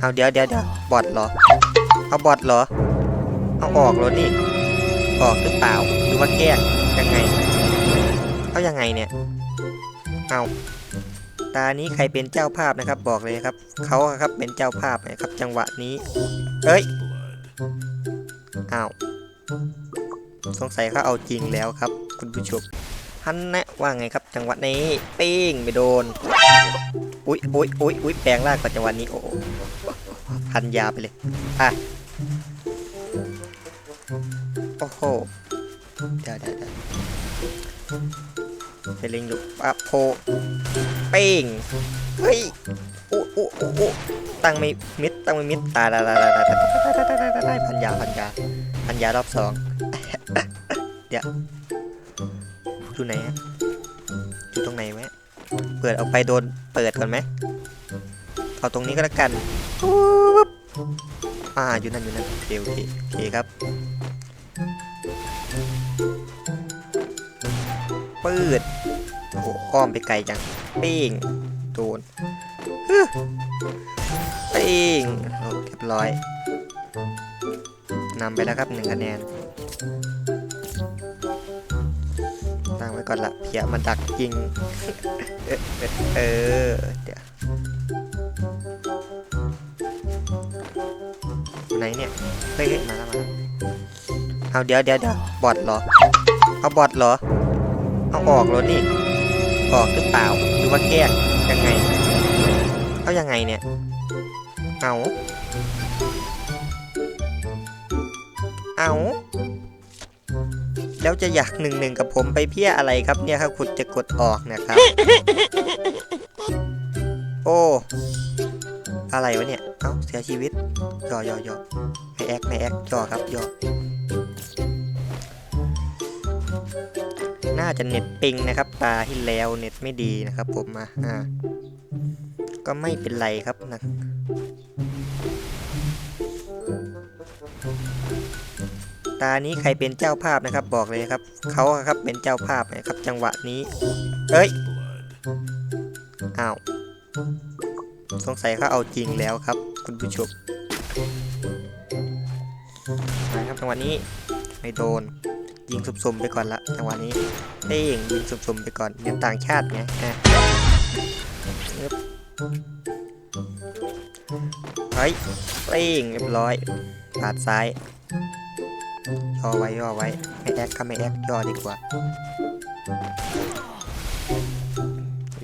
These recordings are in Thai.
เอาเดี๋ยวเดี๋ยวเดี๋ยวบอทเหรอ เอาบอทเหรอ เอาออกแล้วนี่ ออกหรือเปล่า หรือว่าแก้ยังไง เอายังไงเนี่ย เอาตานี้ใครเป็นเจ้าภาพนะครับ บอกเลยครับ เขาครับเป็นเจ้าภาพนะครับ จังหวะนี้ เอ้ยอ้าวสงสัยเขาเอาจริงแล้วครับ คุณผู้ชมฮันแนะว่าไงครับ จังหวะนี้ปิ้งไปโดน อุ๊ยอุ๊ยอุ๊ยอุ๊ยแปลงร่างก่อนจังหวะนี้โอ้ พันยาไปเลยอะโอ้โหเดี๋ยวเดี๋ยวเดี๋ยวเฟลิงอยู่ปะโพเป่งเฮ้ยโอ้โอ้โอ้โอ้ตังไม่มิดตังไม่มิดตายตายตายตายตายตายพันยาพันยาพันยารอบสองเดี๋ยวอยู่ไหนฮะอยู่ตรงไหนไหมเปิดออกไปโดนเปิดก่อนไหมเอาตรงนี้ก็แล้วกัน ปุ๊บอ่าอยู่นั่นอยู่นั่นโอเคโอเคโอเคครับปืดโอ้โหอ้อมไปไกลจังปิ้งโดนฮึปิ้งโอ้เรียบร้อยนำไปแล้วครับหนึ่งคะแนนตั้งไว้ก่อนละเพียมันดักยิง เออเออเออเดี๋ยว ไหนเนี่ยเฮ้ยเฮ้ยมาแล้วมาแล้วเอาเดี๋ยวเดี๋ยวเดี๋ยวบอทเหรอ เอาบอทเหรอ เอาออกแล้วนี่ ออกหรือเปล่า หรือว่าแกล้งยังไง เอายังไงเนี่ย เอา เอาแล้วจะอยากหนึ่งหนึ่งกับผมไปเพี้ยอะไรครับเนี่ยครับคุณจะกดออกนะครับ โอ้ อะไรวะเนี่ย เอ้า เสียชีวิตย่อย่อย่อไม่แอคไม่แอคย่อครับย่อน่าจะเน็ตปิงนะครับตาที่แล้วเน็ตไม่ดีนะครับ ผมมาอ่า ก็ไม่เป็นไรครับนะตานี้ใครเป็นเจ้าภาพนะครับ บอกเลยครับเขาครับเป็นเจ้าภาพนะครับ จังหวะนี้ เอ้ยอ้าว สงสัยเขาเอาจริงแล้วครับ คุณผู้ชมนะครับจังหวะนี้ไม่โดนยิงสุ่มๆไปก่อนละจังหวะนี้เป้งยิงสุ่มๆไปก่อนเรียนต่างชาติไงอะเฮ้ยเป้งเรียบร้อยปาดซ้ายย่อไว้ย่อไว้ไม่แอคก็ไม่แอคย่อดีกว่า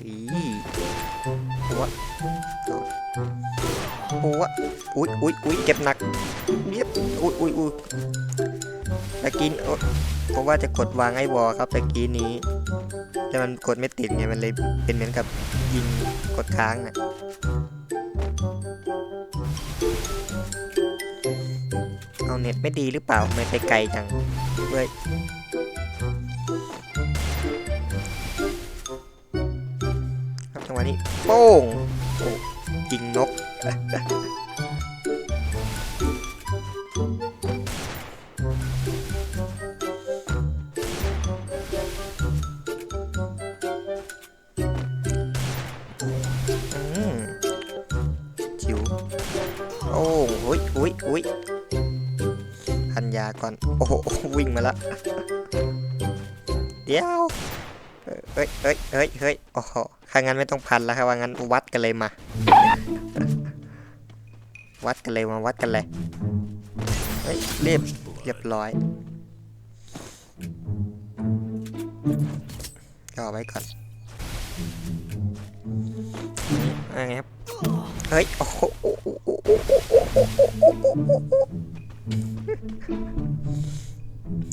อีหัว หัวอุ้ยอุ้ยอุ้ยเจ็บหนักเรียบอุ้ยอุ้ยอุ้ยตะกินโอ๊ยผมว่าจะกดวางไอ้วอครับตะกี้นี้ แต่มันกดไม่ติดไงมันเลยเป็นเหมือนกับยิงกดค้างน่ะเอาเน็ตไม่ดีหรือเปล่าไม่ไปไกลจังเว้ยครับจังหวะนี้โป้งโอ้ยิงนก จิ๋วโอ้อุ้ยอุ้ยอุ้ยพันยาก่อน โอ้โห วิ่งมาละ เดี๋ยวเอ้ยเอ้ยเอ้ยเฮ้ยโอ้โหถ้างั้นไม่ต้องพันแล้วครับว่างั้นวัดกันเลยมา วัดกันเลยมาวัดกันเลย เฮ้ยเรียบเรียบร้อยก็เอาไว้ก่อนอะไรครับ เฮ้ย โอ้โห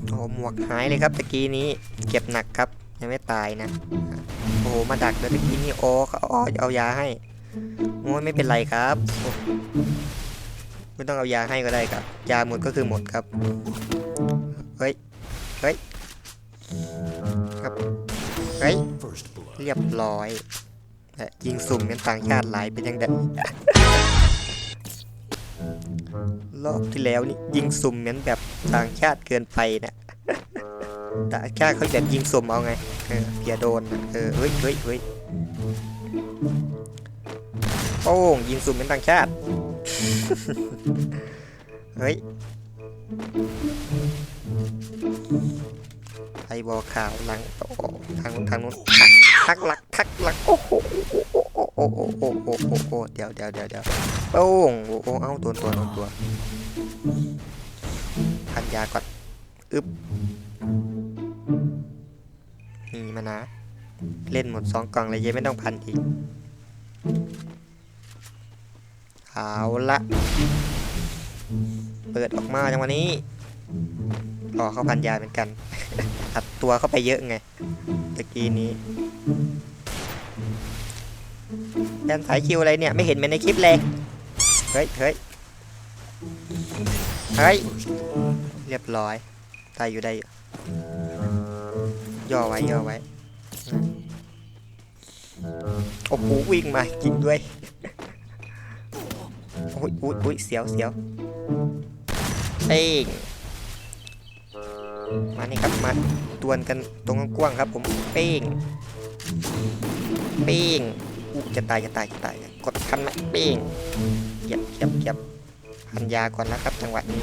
โอ้หมวกหายเลยครับตะกี้นี้ เก็บหนักครับ ยังไม่ตายนะ โอ้โห มาดักเลยตะกี้นี้โอ้เขาเอาเอายาให้โอ้ยไม่เป็นไรครับ ไม่ต้องเอายาให้ก็ได้ครับ ยาหมดก็คือหมดครับ เฮ้ย เฮ้ย ครับ เฮ้ย เรียบร้อยและยิงสุ่มกันต่างชาติหลายเป็นยังไงรอบที่แล้วนี่ยิงสุ่มเหมือนแบบต่างชาติเกินไปนะต่างชาติเขาแบบยิงสุ่มเอาไง เออเพียโดน เออ เฮ้ยเฮ้ยเฮ้ยโป้งยิงสุ่มเป็นต่างชาติ เฮ้ย ไอบอข่าวหลังโอ้โหทางนู้นทางนู้นทักหลักทักหลักโอ้โหโอ้โหโอ้โหโอ้โหโอ้โหโอ้โหเดี๋ยวเดี๋ยวเดี๋ยวเดี๋ยวโป้งโอ้โหเอ้าตัวตัวตัวตัวพันยาก่อนอึบนี่มานะ เล่นหมดสองกล่องเลยยังไม่ต้องพันอีก เอาละเปิดออกมาจังวันนี้รอเข้าพันยาเหมือนกัน อัดตัวเข้าไปเยอะไงตะกี้นี้แดนสายคิวอะไรเนี่ย ไม่เห็นมือนในคลิปเลยเฮ้ยเฮ้ยเฮ้ย เรียบร้อย ตายอยู่ได้ ย่อไว้ ย่อไว้ โอ้โหวิ่งมาจริงด้วย อ้ยอุ้ยอุ้ยเสียวเสียวเอ้งมานี่ครับมาดวลกันตรงกว้างๆครับ ผมเป้งเป้งอู้จะตายจะตายจะตายกดคันไหมเป้งเหยียบเหยียบเหยียบพันยาก่อนนะครับจังหวะนี้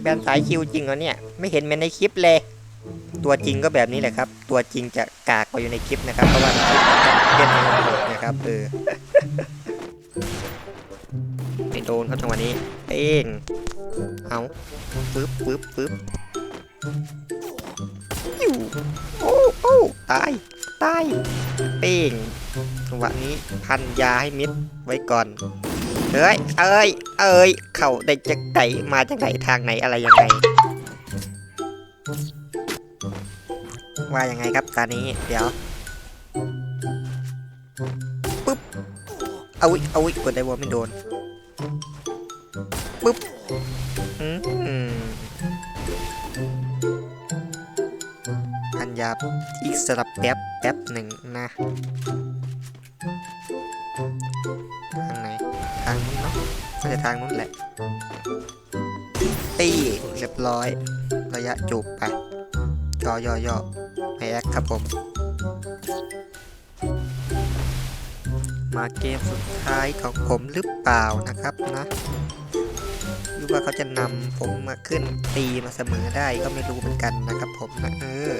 แบนสายคิวจริงเหรอเนี่ยไม่เห็นเหมือนในคลิปเลย ตัวจริงก็แบบนี้แหละครับ ตัวจริงจะกากกว่าอยู่ในคลิปนะครับเพราะว่าในคลิปมันเล่นในระบบนะครับเออ โดนครับจังหวะนี้เป้งเอาปึ๊บปึ๊บปึ๊บอยู่โอ้โอ้ตายตายเป้งจังหวะนี้พันยาให้มิดไว้ก่อนเฮ้ยเอ้ยเอ้ยเข่าได้จากไหนมาจากไหนทางไหนอะไรยังไงว่ายังไงครับตอนนี้เดี๋ยวปึ๊บเอาวิเอาวิกดได้วอไม่โดน พันยาอีกสลับแป๊บแป๊บหนึ่งนะทางไหนทางนู้นเนาะน่าจะทางนู้นแหละตีเรียบร้อย ระยะจูบไปย่อย่อย่อไม่แอคครับผม มาเกมสุดท้ายของผมหรือเปล่านะครับนะรือว่าเขาจะนำผมมาขึ้นตีมาเสมอได้ก็ไม่รู้เหมือนกันนะครับผมนะเออ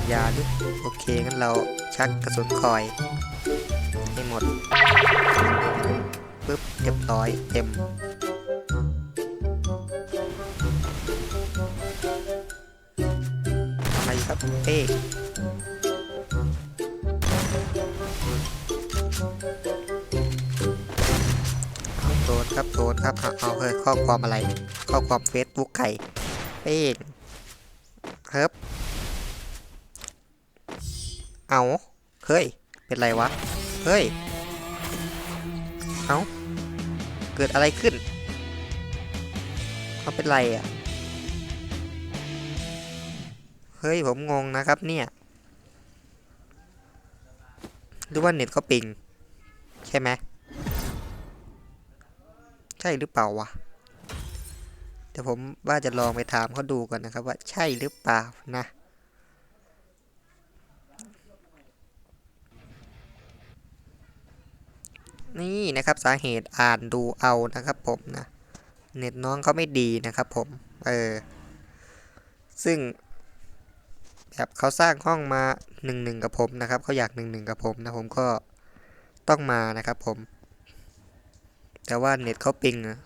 ขัดยาดิโอเคงั้นเราชักกระสุนคอยให้หมดปึ๊บเรียบร้อยเต็มอะไรครับเอ๊ะเอาโดนครับโดนครับเอาเฮ้ยข้อความอะไร ข้อความเฟซบุ๊กไข่เป้งเฮิบ เอาเฮ้ย เป็นไรวะ เฮ้ย เอาเกิดอะไรขึ้นเขาเป็นไรอะ เฮ้ย ผมงงนะครับเนี่ยหรือว่าเน็ตเขาปิง ใช่ไหม ใช่หรือเปล่าวะเดี๋ยวผมว่าจะลองไปถามเขาดูก่อนนะครับว่าใช่หรือเปล่านะ นี่นะครับสาเหตุอ่านดูเอานะครับผมนะเน็ตน้องเขาไม่ดีนะครับผม เออ ซึ่ง แบบเขาสร้างห้องมาหนึ่งหนึ่งกับผมนะครับเขาอยากหนึ่งหนึ่งกับผมนะผมก็ต้องมานะครับผม แต่ว่าเน็ตเขาปิงอะ